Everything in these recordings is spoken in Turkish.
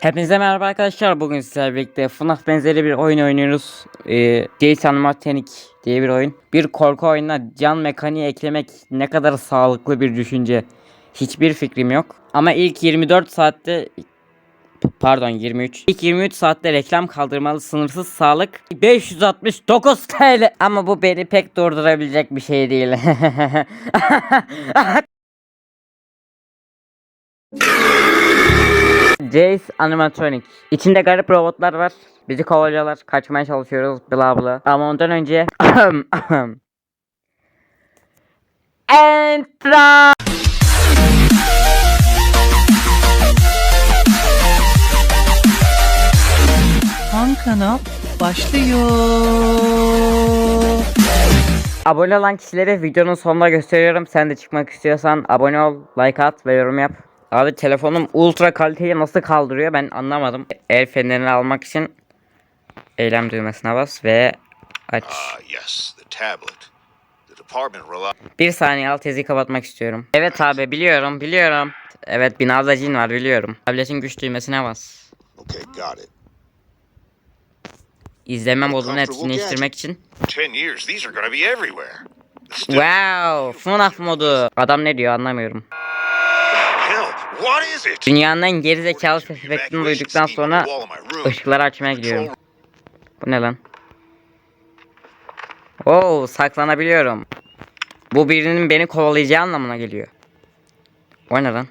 Hepinize merhaba arkadaşlar. Bugün sizlerle birlikte FNAF benzeri bir oyun oynuyoruz. Ee, Jason Martinik diye bir oyun. Bir korku oyununa can mekaniği eklemek ne kadar sağlıklı bir düşünce. Hiçbir fikrim yok. Ama ilk 24 saatte pardon 23. İlk 23 saatte reklam kaldırmalı sınırsız sağlık 569 TL. Ama bu beni pek durdurabilecek bir şey değil. Jace Animatronic. İçinde garip robotlar var. Bizi kovalıyorlar. Kaçmaya çalışıyoruz. Bla bla. Ama ondan önce... Entra! Han kanal başlıyor. Abone olan kişilere videonun sonunda gösteriyorum. Sen de çıkmak istiyorsan abone ol, like at ve yorum yap. Abi telefonum ultra kaliteyi nasıl kaldırıyor ben anlamadım. El fenerini almak için eylem düğmesine bas ve aç. Ah. Bir saniye alt yazıyı kapatmak istiyorum. Evet abi biliyorum biliyorum. Evet binada cin var biliyorum. Tabletin güç düğmesine bas. Okay, got it. İzleme modunu etkinleştirmek için. Years, Wow, FNAF modu. Adam ne diyor anlamıyorum. Dünyanın en gerizekalı ses efektini duyduktan sonra ışıkları açmaya gidiyorum. Bu ne lan? Oo saklanabiliyorum. Bu birinin beni kovalayacağı anlamına geliyor. O ne lan?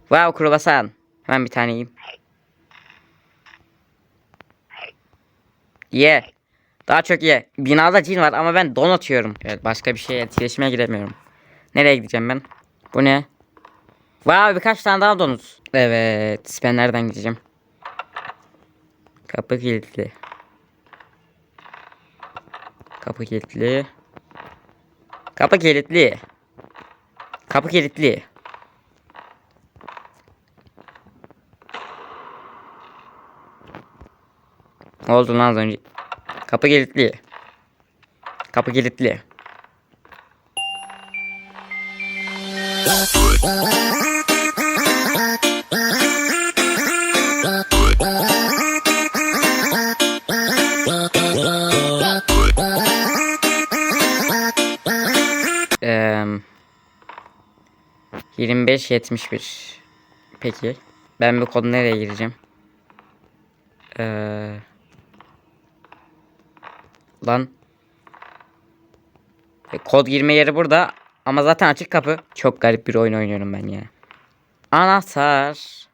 Wow kruvasan. Hemen bir tane yiyeyim. Ye. Daha çok ye. Binada cin var ama ben don atıyorum. Evet başka bir şeye etkileşime giremiyorum. Nereye gideceğim ben? Bu ne? Wow birkaç tane daha donut. Evet ben nereden gideceğim? Kapı kilitli. Kapı kilitli. Kapı kilitli. Kapı kilitli. Ne oldu lan az önce? Kapı kilitli. Kapı kilitli. 25 71. Peki. Ben bu kodu nereye gireceğim? Eee Lan. E, kod girme yeri burada ama zaten açık kapı. Çok garip bir oyun oynuyorum ben ya. Anahtar.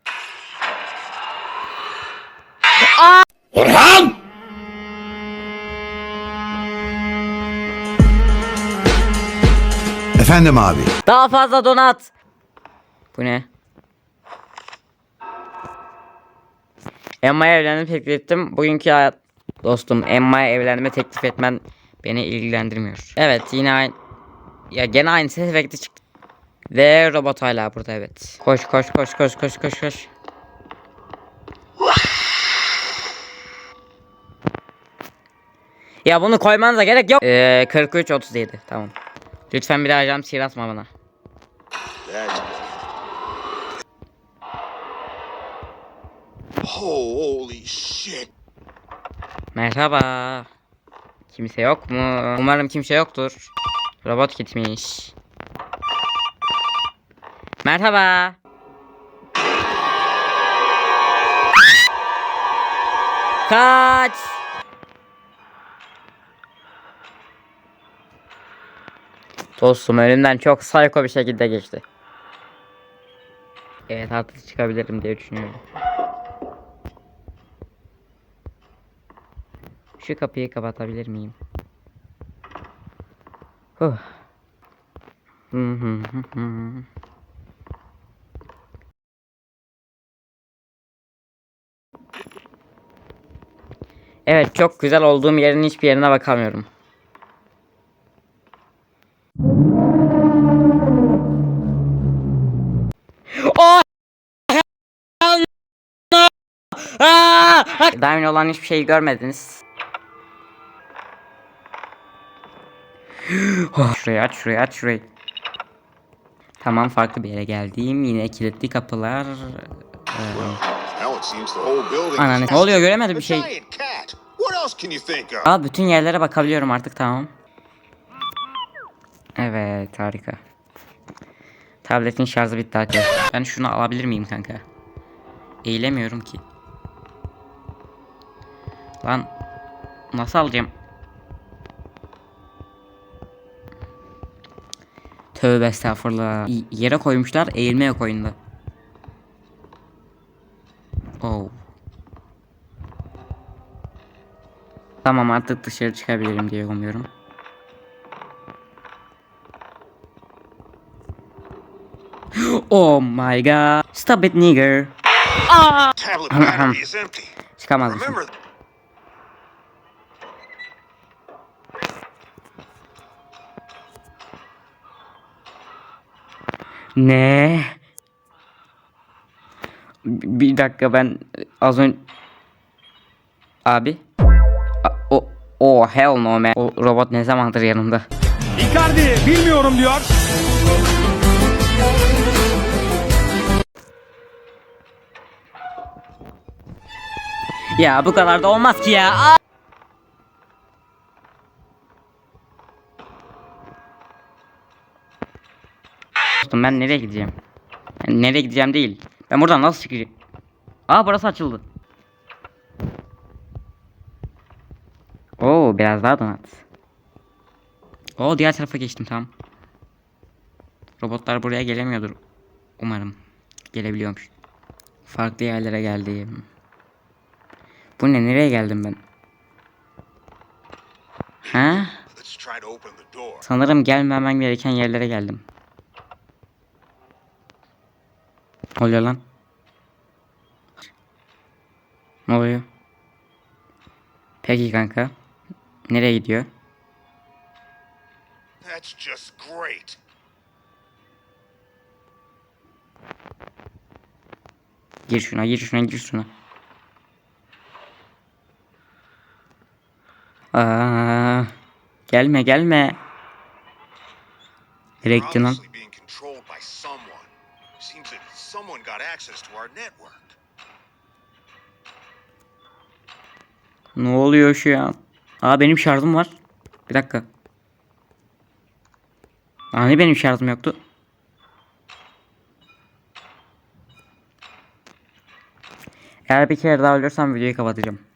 Efendim abi. Daha fazla donat. Bu ne? Emma'ya evlenme teklif ettim. Bugünkü hayat dostum Emma'ya evlenme teklif etmen beni ilgilendirmiyor. Evet yine aynı ya gene aynı ses efekti çıktı. Ve robot hala burada evet. Koş koş koş koş koş koş koş. Ya bunu koymanıza gerek yok. Ee, 43 37 tamam. Lütfen bir daha cam sihir atma bana. That's Holy shit. Merhaba. Kimse yok mu? Umarım kimse yoktur. Robot gitmiş. Merhaba. Kaç. Dostum önümden çok psycho bir şekilde geçti. Evet artık çıkabilirim diye düşünüyorum. Şu kapıyı kapatabilir miyim? Huh. Evet çok güzel olduğum yerin hiçbir yerine bakamıyorum. Oh! Aa! Daha olan hiçbir şey görmediniz. şurayı aç şurayı aç şurayı. Tamam farklı bir yere geldim. Yine kilitli kapılar. Building. Ananı- Ne oluyor, göremedim bir şey. Aa bütün yerlere bakabiliyorum artık tamam. Evet harika. Tabletin şarjı bitti arkadaşlar. Ben şunu alabilir miyim kanka? Eğilemiyorum ki. Lan nasıl alacağım? Tövbe estağfurullah. Y- Yere koymuşlar eğilme yok oyunda. Oh. Tamam artık dışarı çıkabilirim diye umuyorum. Oh my god. Stop it nigger. Tablet Ne? Bir dakika ben az önce... Abi? O, o hell no man. O robot ne zamandır yanımda? Icardi bilmiyorum diyor. Ya bu kadar da olmaz ki ya. Aa! Dostum ben nereye gideceğim? Yani nereye gideceğim değil. Ben buradan nasıl çıkacağım? Aa burası açıldı. Oo biraz daha donat. Oo diğer tarafa geçtim tamam. Robotlar buraya gelemiyordur. Umarım. Gelebiliyormuş. Farklı yerlere geldim. Bu ne nereye geldim ben? Ha? Sanırım gelmemem gereken yerlere geldim. Ne oluyor lan? Ne oluyor? Peki kanka. Nereye gidiyor? That's just great. Gir şuna, gir şuna, gir şuna. Aa, gelme, gelme. Nereye gittin lan? Someone got access to our network. Ne oluyor şu an? Aa benim şarjım var. Bir dakika. Aa ne benim şarjım yoktu? Eğer bir kere daha ölürsem videoyu kapatacağım.